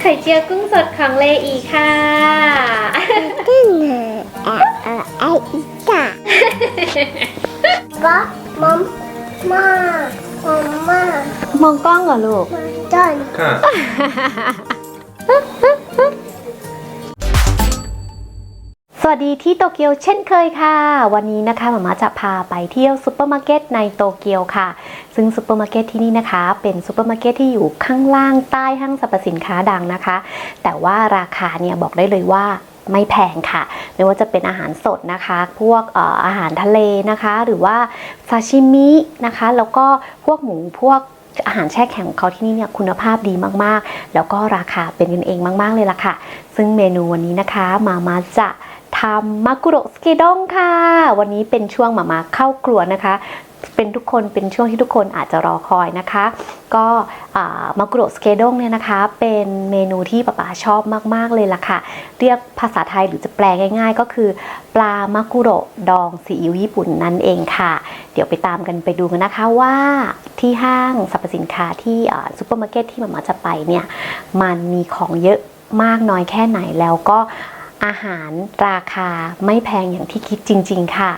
ไข่เจียวกุ้งสดของเลอีค่ะตึ้งเอ่อะอ่อไออีกะก็มอมมามอมมามองกล้องเหรอลูกจอนค่ะ วัสดีที่โตเกียวเช่นเคยค่ะ วันนี้นะคะหมามาจะพาไปเที่ยวซูเปอร์มาร์เก็ตในโตเกียวค่ะ ซึ่งซูเปอร์มาร์เก็ตที่นี่นะคะ เป็นซูเปอร์มาร์เก็ตที่อยู่ข้างล่างใต้ห้างสรรพสินค้าดังนะคะ แต่ว่าราคาเนี่ยบอกได้เลยว่าไม่แพงค่ะ ไม่ว่าจะเป็นอาหารสดนะคะ พวกอออาหารทะเลนะคะ หรือว่าซาชิมินะคะ แล้วก็พวกหมูพวกอาหารแช่แข็งของเขาที่นี่เนี่ยคุณภาพดีมากๆ แล้วก็ราคาเป็นกันเองมาก ๆเลยล่ะค่ะ ซึ่งเมนูวันนี้นะคะ มามาจะ ทำมากุโรสเกดงค่ะ วันนี้เป็นช่วงมามาเข้าครัวนะคะ เป็นทุกคนเป็นช่วงที่ทุกคนอาจจะรอคอยนะคะ ก็มากุโรสเกดงเนี่ยนะคะ เป็นเมนูที่ป๊าป๋าชอบมาก ๆ เลยล่ะค่ะ เรียกภาษาไทยหรือจะแปลง่ายๆ ก็คือ ปลามากุโรดองซีอิ๊วญี่ปุ่นนั่นเองค่ะ เดี๋ยวไปตามกันไปดูกันนะคะว่าที่ห้างสรรพสินค้าที่ซูเปอร์มาร์เก็ตที่หมามาจะไปเนี่ยมันมีของเยอะมากน้อยแค่ไหนแล้วก็ อาหารราคาไม่แพงอย่างที่คิดจริง ๆ ค่ะ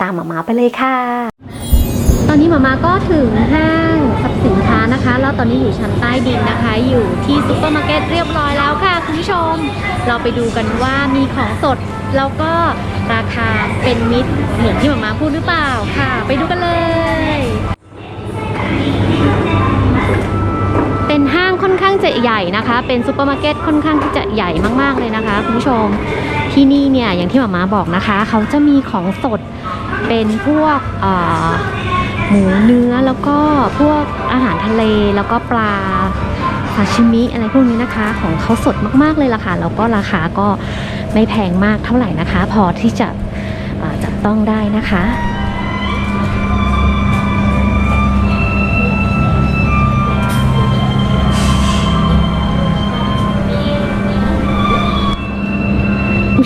ตามหมามาไปเลยค่ะ ตอนนี้หมามาก็ถึงห้างสรรพสินค้านะคะ แล้วตอนนี้อยู่ชั้นใต้ดินนะคะ อยู่ที่ซูเปอร์มาร์เก็ตเรียบร้อยแล้วค่ะคุณผู้ชม เราไปดูกันว่ามีของสดแล้วก็ราคาเป็นมิตรเหมือนที่หมามาพูดหรือเปล่าค่ะ ไปดูกันเลยางค่องจะใหญ่นะคะ เป็นซูเปอร์มาร์เก็ตค่อนข้างที่จะใหญ่มากๆเลยนะคะคุณผู้ชมที่นี่เนี่ยอย่างที่หมามาบอกนะคะ เขาจะมีของสดเป็นพวกหมูเนื้อแล้วก็พวกอาหารทะเลแล้วก็ปลาซาชิมิอะไรพวกนี้นะคะ ของเขาสดมากๆเลยล่ะค่ะแล้วก็ราคาก็ไม่แพงมากเท่าไหร่นะคะ พอที่จะจับต้องได้นะคะ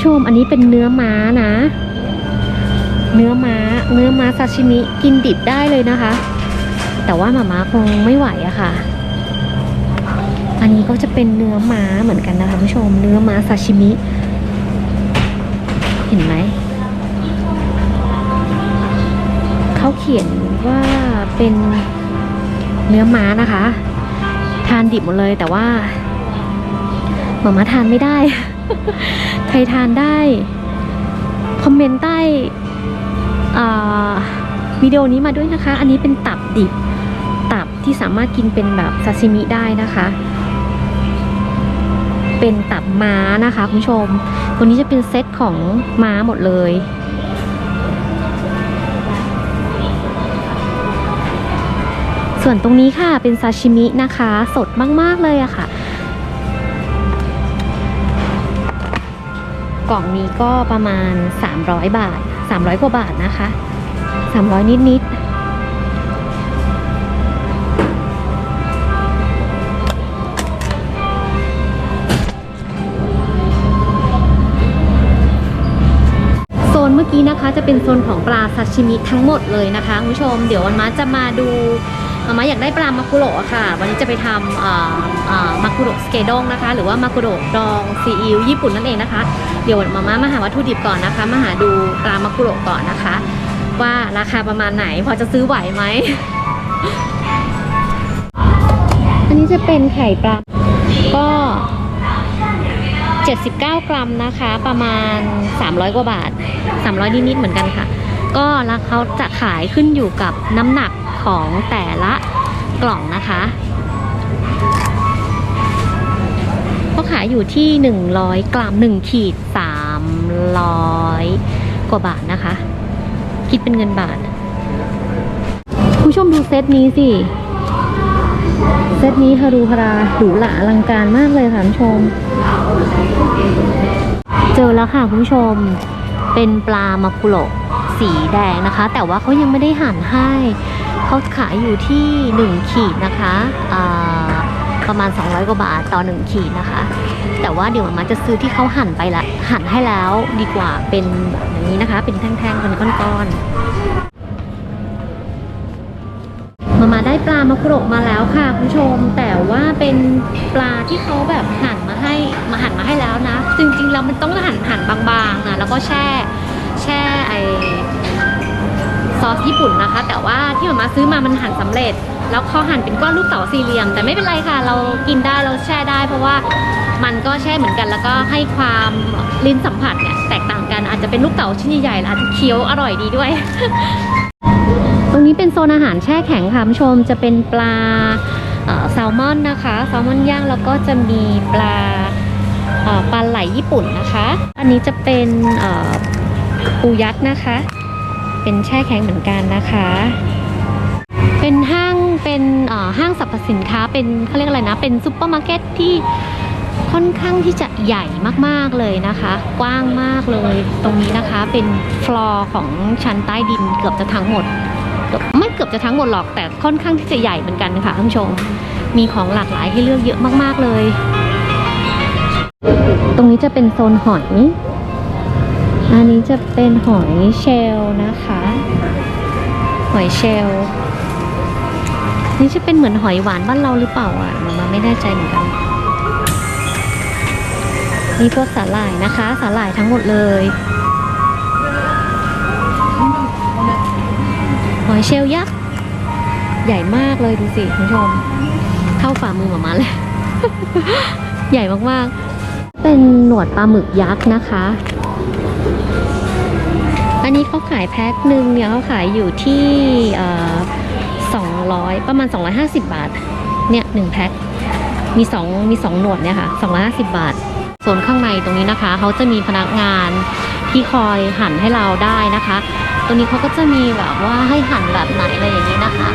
ชมอันนี้เป็นเนื้อม้านะ เนื้อม้า เนื้อม้าซาชิมิกินดิบได้เลยนะคะ แต่ว่าหมาม้าคงไม่ไหวอะค่ะ อันนี้ก็จะเป็นเนื้อม้าเหมือนกันนะคะผู้ชม เนื้อม้าซาชิมิ เห็นไหมเขาเขียนว่าเป็นเนื้อม้านะคะ ทานดิบหมดเลยแต่ว่าหมาม้าทานไม่ได้ ครทานได้ คอมเมนต์ใต้วิดีโอนี้มาด้วยนะคะ อันนี้เป็นตับดิบ ตับที่สามารถกินเป็นแบบซาซิมิได้นะคะ เป็นตับม้านะคะคุณผู้ชม ตัวนี้จะเป็นเซตของม้าหมดเลยส่วนตรงนี้ค่ะเป็นซาชิมินะคะ สดมาก ๆ เลยอะค่ะ ล่องนี้ก็ประมาณ 300 บาท 300 กว่าบาทนะคะ 300 นิดนิดๆโซนเมื่อกี้นะคะจะเป็นโซนของปลาซาชิมิทั้งหมดเลยนะคะคุณผู้ชม เดี๋ยววันมาจะมาดู มามาอยากได้ปลามากุโระค่ะ วันนี้จะไปทำอ่อเอ่อมากุโระสเกดงนะคะ หรือว่ามากุโระดองซีอิ๊วญี่ปุ่นนั่นเองนะคะ เดี๋ยวมาม่ามาหาวัตถุดิบก่อนนะคะ มาหาดูปลามากุโระก่อนนะคะ ว่าราคาประมาณไหนพอจะซื้อไหวไหม อันนี้จะเป็นไข่ปลา ก็ 79 กรัมนะคะ ประมาณ 300 กว่าบาท 300นิดๆเหมือนกันค่ะ ก็แล้วเขาจะขายขึ้นอยู่กับน้ำหนัก ของแต่ละกล่องนะคะก็ขายอยู่ที่ 100 กรัม1ขีด 300 กว่าบาทนะคะ คิดเป็นเงินบาทผู้ชมดูเซตนี้สิ เซตนี้ฮารูฮาราหรูหราอลังการมากเลยค่ะคุณผู้ชม เจอแล้วค่ะคุณผู้ชม เป็นปลามากุโรสีแดงนะคะ แต่ว่าเขายังไม่ได้หั่นให้ เขาขายอยู่ที่ 1 ขีดนะคะประมาณ 200 กว่าบาทต่อ 1 ขีดนะคะ แต่ว่าเดี๋ยวมาจะซื้อที่เขาหั่นไปละหั่นให้แล้วดีกว่าเป็นแบบนี้นะคะ เป็นแท่งๆ เป็นก้อนๆ มามาได้ปลามากรกมาแล้วค่ะคุณผู้ชม แต่ว่าเป็นปลาที่เขาแบบหั่นมาให้มาหั่นมาให้แล้วนะ จริงๆแล้วมันต้องหั่นหั่นบางๆนะแล้วก็แช่แช่ไอ ซอสญี่ปุ่นนะคะ แต่ว่าที่หมามาซื้อมามันหั่นสำเร็จ แล้วเขาหั่นเป็นก้อนลูกเต๋าสี่เหลี่ยม แต่ไม่เป็นไรค่ะ เรากินได้เราแช่ได้ เพราะว่ามันก็แช่เหมือนกัน แล้วก็ให้ความลิ้นสัมผัสเนี่ยแตกต่างกันอาจจะเป็นลูกเต๋าชิ้นใหญ่ๆแล้วอาจจะเคี้ยวอร่อยดีด้วย ตรงนี้เป็นโซนอาหารแช่แข็งค่ะคุณผู้ชมจะเป็นปลาแซลมอนนะคะแซลมอนย่างแล้วก็จะมีปลาปลาไหลญี่ปุ่นนะคะ อันนี้จะเป็นปูยักษ์นะคะ เป็นแช่แข็งเหมือนกันนะคะ เป็นห้างเป็นห้างสรรพสินค้าเป็นเขาเรียกอะไรนะ เป็นซูเปอร์มาร์เก็ตที่ค่อนข้างที่จะใหญ่มากๆเลยนะคะ กว้างมากเลย ตรงนี้นะคะเป็นฟลอร์ของชั้นใต้ดินเกือบจะทั้งหมด ไม่เกือบจะทั้งหมดหรอกแต่ค่อนข้างที่จะใหญ่เหมือนกันค่ะท่านผู้ชม มีของหลากหลายให้เลือกเยอะมากๆเลย ตรงนี้จะเป็นโซนหอย อันนี้จะเป็นหอยเชลนะคะ หอยเชลนี่จะเป็นเหมือนหอยหวานบ้านเราหรือเปล่าอะมามาไม่แน่ใจเหมือนกันมีพวกสาหร่ายนะคะ สาหร่ายทั้งหมดเลยหอยเชลยักษ์ใหญ่มากเลยดูสิคุณผู้ชม เข้าฝ่ามือหมามาเลย ใหญ่มากๆ เป็นหนวดปลาหมึกยักษ์นะคะ อันนี้เขาขายแพ็คหนึ่งเนี่ยเขาขายอยู่ที่สองร้อยประมาณ 250 บาท เนี่ยหนึ่งแพ็ค มีสองมีสองหนวดเนี่ยค่ะ 250 บาท ส่วนข้างในตรงนี้นะคะ เขาจะมีพนักงานที่คอยหั่นให้เราได้นะคะ ตรงนี้เขาก็จะมีแบบว่าให้หั่นแบบไหนอะไรอย่างนี้นะคะ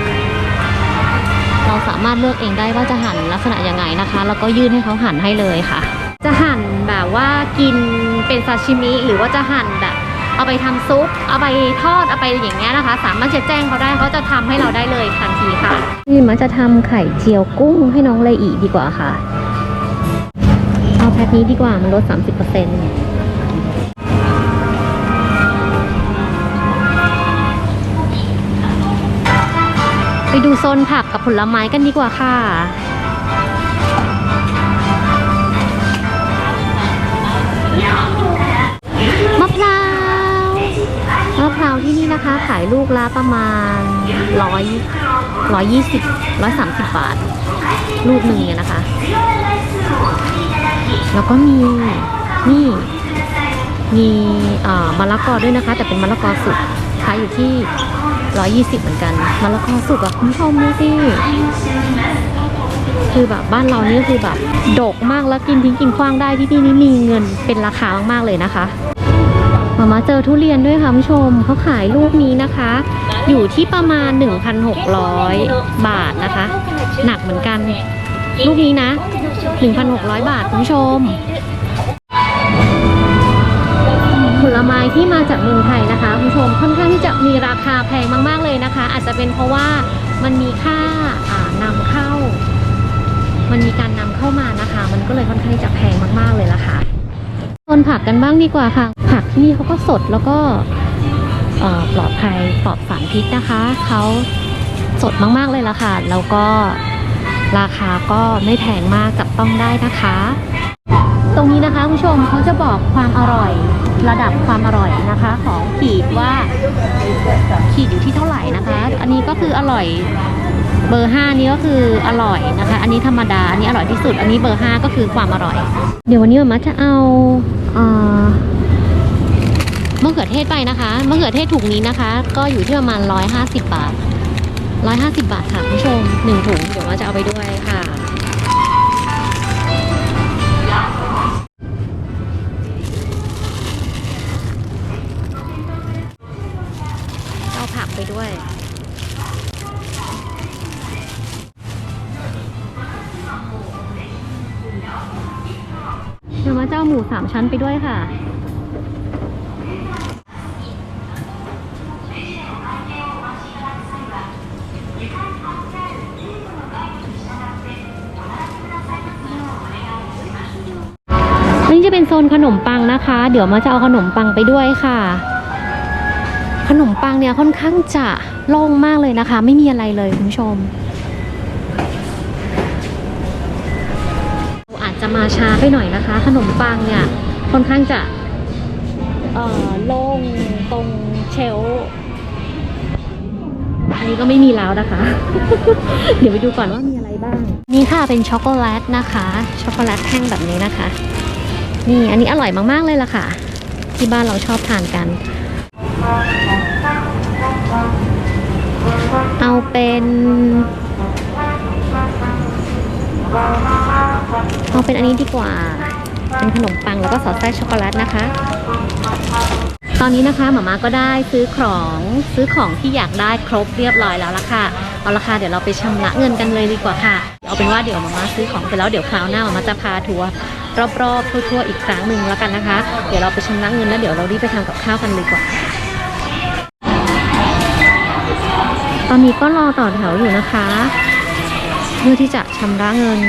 เราสามารถเลือกเองได้ว่าจะหั่นลักษณะยังไงนะคะ แล้วก็ยื่นให้เขาหั่นให้เลยค่ะ จะหั่นแบบว่ากินเป็นซาชิมิหรือว่าจะหั่นแบบ เอาไปทำซุป เอาไปทอด เอาไปอย่างเงี้ยนะคะ สามารถจะแจ้งเขาได้เขาจะทำให้เราได้เลยทันทีค่ะนี่มันจะทำไข่เจียวกุ้งให้น้องเลยอีดีกว่าค่ะ เอาแพ็คนี้ดีกว่ามันลด 30%ไปดูโซนผักกับผลไม้กันดีกว่าค่ะ มะพร้าว มะพร้าวที่นี่นะคะ ขายลูกละประมาณร้อยร้อยยี่สิบร้อยสามสิบบาท ลูกหนึ่งเนี่ยนะคะ แล้วก็มีนี่มีเอ่อมะละกอด้วยนะคะ แต่เป็นมะละกอสุกขายอยู่ที่ร้อยยี่สิบเหมือนกันมะละกอสุกอะคุณผู้ชมดูสิคือแบบบ้านเรานี่คือแบบ ดกมากแล้วกินทิ้งกินขว้างได้ที่นี่นี่มีเงินเป็นราคามากๆเลยนะคะ มามาเจอทุเรียนด้วยค่ะคุณผู้ชมเขาขายลูกนี้นะคะ อยู่ที่ประมาณ 1,600 บาทนะคะ หนักเหมือนกัน ลูกนี้นะ 1,600 บาทคุณผู้ชม ผลไม้ที่มาจากเมืองไทยนะคะคุณผู้ชมค่อนข้างที่จะมีราคาแพงมากๆเลยนะคะ อาจจะเป็นเพราะว่ามันมีค่าานำเข้า มันมีการนำเข้ามานะคะ มันก็เลยค่อนข้างที่จะแพงมากๆเลยละค่ะโซนผักกันบ้างดีกว่าค่ะ ผักที่นี่เขาก็สดแล้วก็ปลอดภัยปลอดสารพิษนะคะ เขาสดมากๆเลยละค่ะ แล้วก็ราคาก็ไม่แพงมากจับต้องได้นะคะ ตรงนี้นะคะคุณผู้ชมเขาจะบอกความอร่อยระดับความอร่อยนะคะ ของขีดว่าขีดอยู่ที่เท่าไหร่นะคะ อันนี้ก็คืออร่อยเบอร์ห้านี้ก็คืออร่อยนะคะ อันนี้ธรรมดา อันนี้อร่อยที่สุด อันนี้เบอร์ห้าก็คือความอร่อย เดี๋ยววันนี้มามจะเอาเอ่อ มะเขือเทศไปนะคะมะเขือเทศถุงนี้นะคะ ก็อยู่ที่ประมาณ 150 บาท 150 บาทค่ะคุณผู้ชมหนึ่งถุงเดี๋ยวมาจะเอาไปด้วยค่ะเอาผักไปด้วยเดี๋ยวมาเจ้าหมูสามชั้นไปด้วยค่ะ อันนี้จะเป็นโซน ขนมปังนะคะ เดี๋ยวมาจะเอาขนมปังไปด้วยค่ะ ขนมปังเนี่ยค่อนข้างจะโล่งมากเลยนะคะ ไม่มีอะไรเลยคุณผู้ชมอาจจะมาช้าไปหน่อยนะคะ ขนมปังเนี่ยค่อนข้างจะโล่งตรงเชลฟ์อันนี้ก็ไม่มีแล้วนะคะ เดี๋ยวไปดูก่อนว่ามีอะไรบ้าง นี่ค่ะเป็นช็อกโกแลตนะคะ ช็อกโกแลตแท่งแบบนี้นะคะ นี่อันนี้อร่อยมากๆเลยล่ะค่ะ ที่บ้านเราชอบทานกัน เอาเป็นเอาเป็นอันนี้ดีกว่า เป็นขนมปังแล้วก็สอดไส้ช็อกโกแลตนะคะ ตอนนี้นะคะหมาม่าก็ได้ซื้อของซื้อของที่อยากได้ครบเรียบร้อยแล้วละค่ะ เอาละค่ะเดี๋ยวเราไปชำระเงินกันเลยดีกว่าค่ะ เอาเป็นว่าเดี๋ยวหมาม่าซื้อของเสร็จแล้วเดี๋ยวคราวหน้าหมาม่าจะพาทัวร์ รอบๆทั่ว ๆ อีกครั้งหนึ่งแล้วกันนะคะ เดี๋ยวเราไปชำระเงินแล้วเดี๋ยวเรารีบไปทำกับข้าวกันเลยกว่า ตอนนี้ก็รอต่อแถวอยู่นะคะ เพื่อที่จะชำระเงิน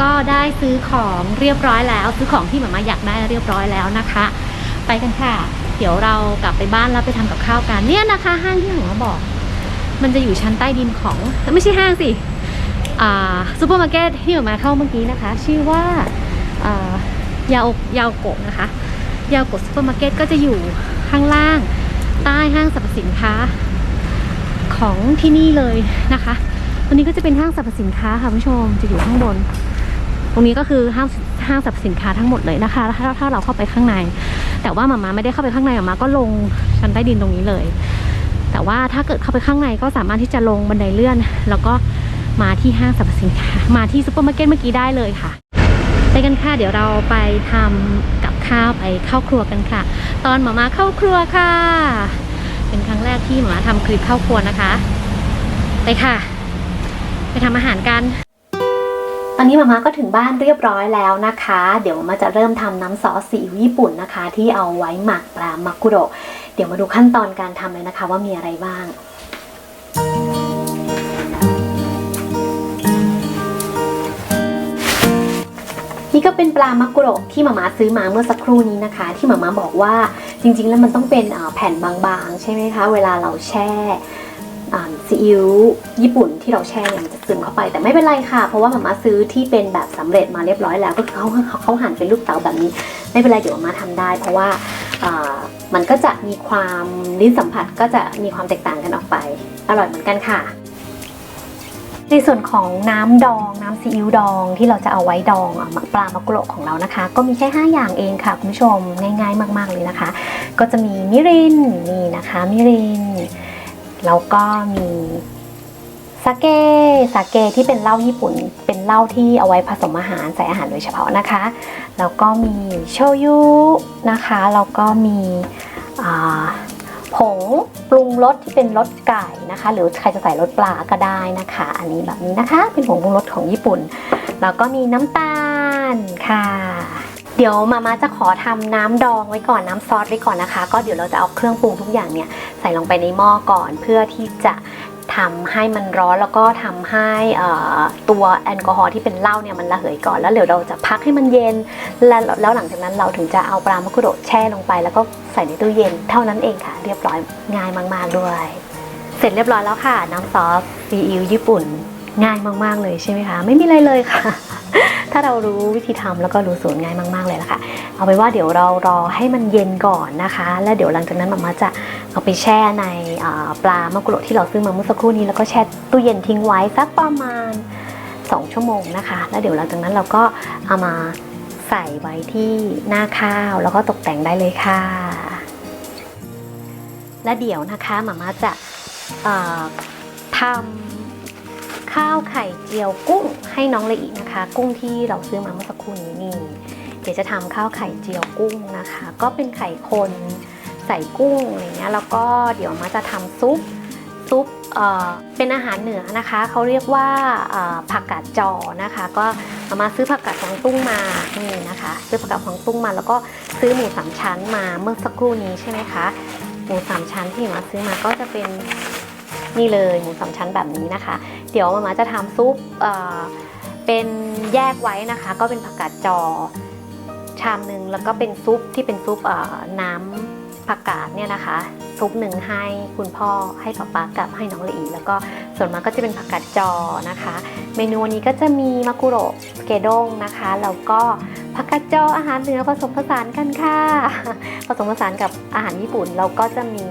ก็ได้ซื้อของเรียบร้อยแล้ว ซื้อของที่หมามาอยากได้เรียบร้อยแล้วนะคะ ไปกันค่ะ เดี๋ยวเรากลับไปบ้านแล้วไปทำกับข้าวกันเนี่ยนะคะห้างที่หมามาบอก มันจะอยู่ชั้นใต้ดินของไม่ใช่ห้างสิอ่าซูเปอร์มาร์เก็ตที่หมามาเข้าเมื่อกี้นะคะ ชื่อว่าอ่ายาวยาวโกะนะคะยาวโกะซูเปอร์มาร์เก็ตก็จะอยู่ข้างล่างใต้ห้างสรรพสินค้าของที่นี่เลยนะคะตรงนี้ก็จะเป็นห้างสรรพสินค้าค่ะคุณผู้ชมจะอยู่ข้างบน ตรงนี้ก็คือห้างห้างสรรพสินค้าทั้งหมดเลยนะคะถ้าถ้าเราเข้าไปข้างใน แต่ว่าหมามาไม่ได้เข้าไปข้างในหมามาก็ลงชั้นใต้ดินตรงนี้เลย แต่ว่าถ้าเกิดเข้าไปข้างในก็สามารถที่จะลงบันไดเลื่อน แล้วก็มาที่ห้างสรรพสินค้า มาที่ซูเปอร์มาร์เก็ตเมื่อกี้ได้เลยค่ะไปกันค่ะเดี๋ยวเราไปทำกับข้าวไปเข้าครัวกันค่ะ ตอนหมามาเข้าครัวค่ะ เป็นครั้งแรกที่หมามาทำคลิปเข้าครัวนะคะ ไปค่ะ ไปทำอาหารกัน อนนี้มาม่าก็ถึงบ้านเรียบร้อยแล้วนะคะ เดี๋ยวมาม่าจะเริ่มทำน้ำซอสซีอิ๊วญี่ปุ่นนะคะ ที่เอาไว้หมักปลามักกุโระเดี๋ยวมาดูขั้นตอนการทำเลยนะคะว่ามีอะไรบ้างนี่ก็เป็นปลามักกุโระที่มาม่าซื้อมาเมื่อสักครู่นี้นะคะ ที่มาม่าบอกว่าจริงๆ แล้วมันต้องเป็นแผ่นบางๆ ใช่ไหมคะ เวลาเราแช่ ซีอิ๊วญี่ปุ่นที่เราแช่เนี่ยมันจะซึมเข้าไปแต่ไม่เป็นไรค่ะ เพราะว่ามาม่าซื้อที่เป็นแบบสำเร็จมาเรียบร้อยแล้วก็คือเขาเขาเขาหั่นเป็นลูกเต๋าแบบนี้ ไม่เป็นไรเดี๋ยวมาม่าทำได้ เพราะว่ามันก็จะมีความลิ้นสัมผัสก็จะมีความแตกต่างกันออกไป อร่อยเหมือนกันค่ะ ในส่วนของน้ำดอง น้ำซีอิ๊วดองที่เราจะเอาไว้ดองอปลามักกุโระของเรานะคะ ก็มีแค่ 5 อย่างเองค่ะคุณผู้ชมง่าย ๆ มาก ๆเลยนะคะ ก็จะมีมิรินนี่นะคะมิริน แล้วก็มีสาเกสาเกที่เป็นเหล้าญี่ปุ่น เป็นเหล้าที่เอาไว้ผสมอาหารใส่อาหารโดยเฉพาะนะคะ แล้วก็มีโชยุนะคะ แล้วก็มีผงปรุงรสที่เป็นรสไก่นะคะ หรือใครจะใส่รสปลาก็ได้นะคะ อันนี้แบบนี้นะคะ เป็นผงปรุงรสของญี่ปุ่น แล้วก็มีน้ำตาลค่ะ เดี๋ยวมาม่าจะขอทำน้ำดองไว้ก่อนน้ำซอสไว้ก่อนนะคะ ก็เดี๋ยวเราจะเอาเครื่องปรุงทุกอย่างเนี่ยใส่ลงไปในหม้อก่อนเพื่อที่จะทำให้มันร้อนแล้วก็ทำให้ตัวแอลกอฮอล์ที่เป็นเหล้าเนี่ยมันระเหยก่อนแล้วเดี๋ยวเราจะพักให้มันเย็น แล้วแล้วหลังจากนั้นเราถึงจะเอาปลามักุโระแช่ลงไป แล้วก็ใส่ในตู้เย็นเท่านั้นเองค่ะ เรียบร้อยง่ายมาก ๆด้วย เสร็จเรียบร้อยแล้วค่ะ น้ำซอสซีอิ๊วญี่ปุ่น ง่ายมาก ๆ เลยใช่ไหมคะ ไม่มีอะไรเลยค่ะ ถ้าเรารู้วิธีทำแล้วก็รู้สูตรง่ายมาก ๆ เลยละค่ะ เอาไปนว่าเดี๋ยวเรารอให้มันเย็นก่อนนะคะ แล้วเดี๋ยวหลังจากนั้นมามาจะเอาไปแช่ในปลามะกุโรที่เราซื้อมาเมื่อสักครู่นี้แล้วก็แช่ตู้เย็นทิ้งไว้สักประมาณ 2 ชั่วโมงนะคะ แล้วเดี๋ยวหลังจากนั้นเราก็เอามาใส่ไว้ที่หน้าข้าวแล้วก็ตกแต่งได้เลยค่ะ และเดี๋ยวนะคะมาม่าจะทำ ข้าวไข่เจียวกุ้งให้น้องเลยอีกนะคะ กุ้งที่เราซื้อมาเมื่อสักครู่นี้นี่เดี๋ยวจะทำข้าวไข่เจียวกุ้งนะคะ ก็เป็นไข่คนใส่กุ้งอะไรเงี้ยแล้วก็เดี๋ยวมาจะทำซุปซุปเอ่อเป็นอาหารเหนือนะคะเขาเรียกว่าผักกาดจอนะคะ ก็เอามาซื้อผักกาดฮวงตุ้งมานี่นะคะ ซื้อผักกาดฮวงตุ้งมาแล้วก็ซื้อหมูสามชั้นมาเมื่อสักครู่นี้ใช่ไหมคะหมูสามชั้นที่มาซื้อมาก็จะเป็น นี่เลยหมูสามชั้นแบบนี้นะคะ เดี๋ยวมามาจะทำซุปเเป็นแยกไว้นะคะ ก็เป็นผักกาดจอชามหนึ่งแล้วก็เป็นซุปที่เป็นซุปน้ำผักกาดเนี่ยนะคะ ซุปหนึ่งให้คุณพ่อให้ป๊าป๊ากับให้น้องละอีแล้วก็ส่วนมากก็จะเป็นผักกาดจอนะคะ เมนูวันนี้ก็จะมีมากุโระสเกด้งนะคะแล้วก็ผักกาดจออาหารเหนือผสมผสานกันค่ะ ผสมผสานกับอาหารญี่ปุ่นเราก็จะมี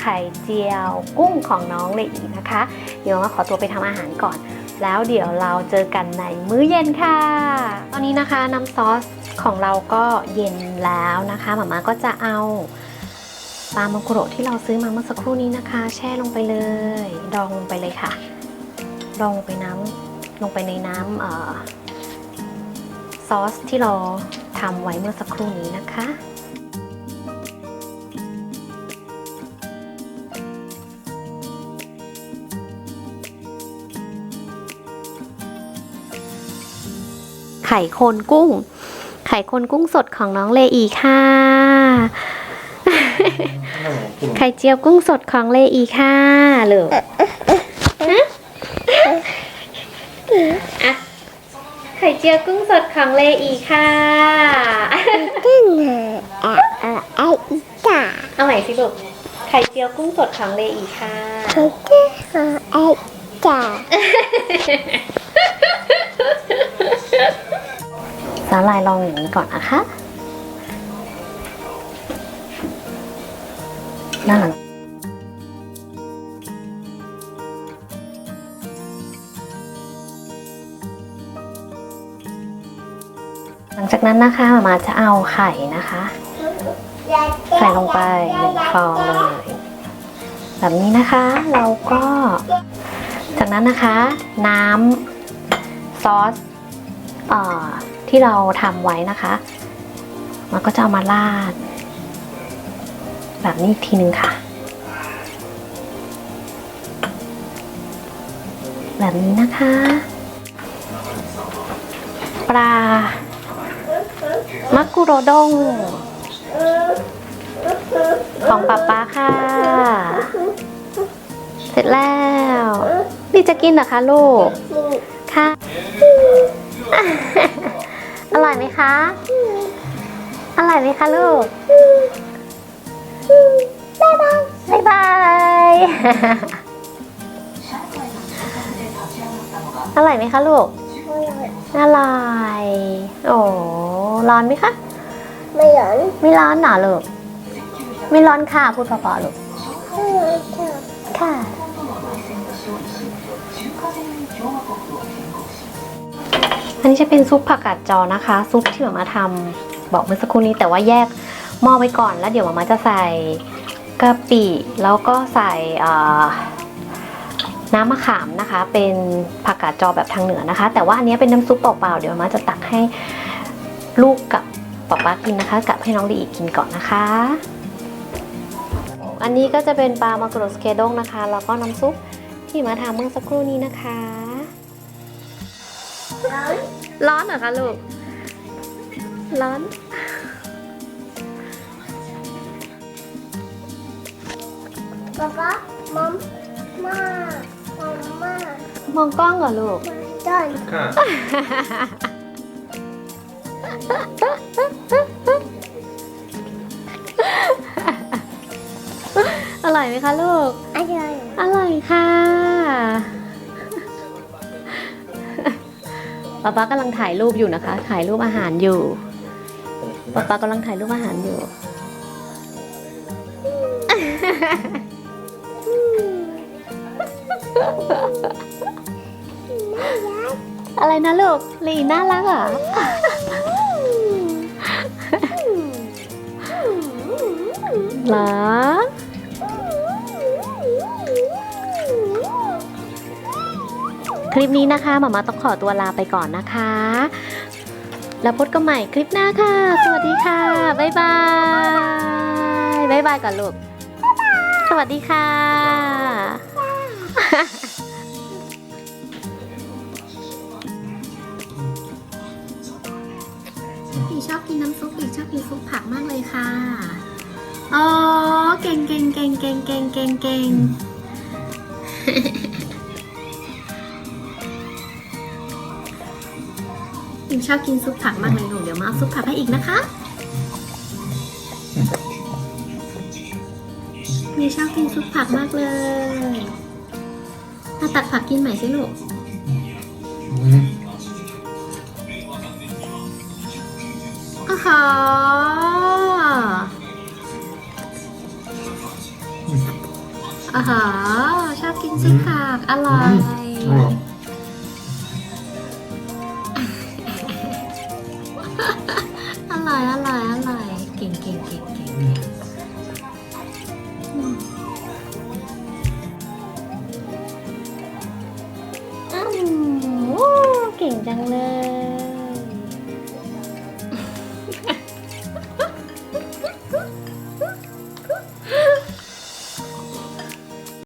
ไข่เจียวกุ้งของน้องละอีนะคะ เดี๋ยวมาขอตัวไปทำอาหารก่อน แล้วเดี๋ยวเราเจอกันในมื้อเย็นค่ะ ตอนนี้นะคะน้ำซอสของเราก็เย็นแล้วนะคะหมามาก็จะเอา ปลามังกุโระที่เราซื้อมาเมื่อสักครู่นี้นะคะ แช่ลงไปเลย ดองลงไปเลยค่ะ ดองลงไปน้ำลงไปในน้ำเอ่อซอสที่เราทำไว้เมื่อสักครู่นี้นะคะไข่คนกุ้ง ไข่คนกุ้งสดของน้องเลอีค่ะ ไข่เจียวกุ้งสดของเลอีค่ะหรือฮะอะไข่เจียวกุ้งสดของเลอีค่ะกิ้งแห่แอะแอะไออีกาเอาใหม่สิลูกไข่เจียวกุ้งสดของเลอีค่ะเฮ้ยกิ้งแห่ไออีกาสาลายลองอย่างนี้ก่อนนะคะ ด้าหลังหลังจากนั้นนะคะมามาจะเอาไข่นะคะ ใส่ลงไปหนึ่งฟองเลย แบบนี้นะคะเราก็ จากนั้นนะคะ น้ำซอสเอ่อที่เราทำไว้นะคะ มันก็จะเอามาราด แบบนี้อีกทีหนึ่งค่ะ แบบนี้นะคะ ปลามักกุโรดงของป๊าป๊าค่ะ เสร็จแล้วนี่จะกินเหรอคะลูก ค่ะ อร่อยไหมคะ อร่อยไหมคะลูก อร่อยไหมคะลูก อร่อย โอ้ร้อนไหมคะ ไม่หยอน ไม่ร้อนหนาลูก ไม่ร้อนค่ะ พูดเพอๆลูก ค่ะ อันนี้จะเป็นซุปผักกาดจอนะคะ ซุปที่หมามาทำบอกเมื่อสักครู่นี้แต่ว่าแยกหม้อไว้ก่อนแล้วเดี๋ยวหมามาจะใส่ กะปิแล้วก็ใส่น้ำมะขามนะคะ เป็นผักกาดจอแบบทางเหนือนะคะ แต่ว่าอันนี้เป็นน้ำซุปเปล่าๆเดี๋ยวมาจะตักให้ลูกกับป๊าป๊ากินนะคะ กับให้น้องลีอีกกินก่อนนะคะ อันนี้ก็จะเป็นปลามากรสเคดงนะคะ แล้วก็น้ำซุปที่มาทำเมื่อสักครู่นี้นะคะ ร้อนเหรอคะลูก ร้อน ป๊าป๊ามัมมามัมมามองกล้องเหรอลูกดอนค่ะ อร่อยไหมคะลูก อร่อยอร่อยค่ะป๊าป๊ากำลังถ่ายรูปอยู่นะคะ ถ่ายรูปอาหารอยู่ป๊าป๊ากำลังถ่ายรูปอาหารอยู่ อะไรนะลูกลีน่ารักเหรอะหรอคลิปนี้นะคะหมามาต้องขอตัวลาไปก่อนนะคะ แล้วพบกันใหม่คลิปหน้าค่ะ สวัสดีค่ะ บ๊ายบายบายบายก่อนลูก สวัสดีค่ะ ปีชอบกินน้ำซุปปีชอบกินซุปผักมากเลยค่ะ อ๋อ เก่งเก่งเก่งเก่งเก่งเก่งเก่งปิมชอบกินซุปผักมากเลยหนูเดี๋ยวมาเอาซุปผักให้อีกนะคะปิมชอบกินซุปผักมากเลย มาตักผักกินใหม่สิลูกอ๋อหออ๋อหอชอบกินซุปผักอร่อย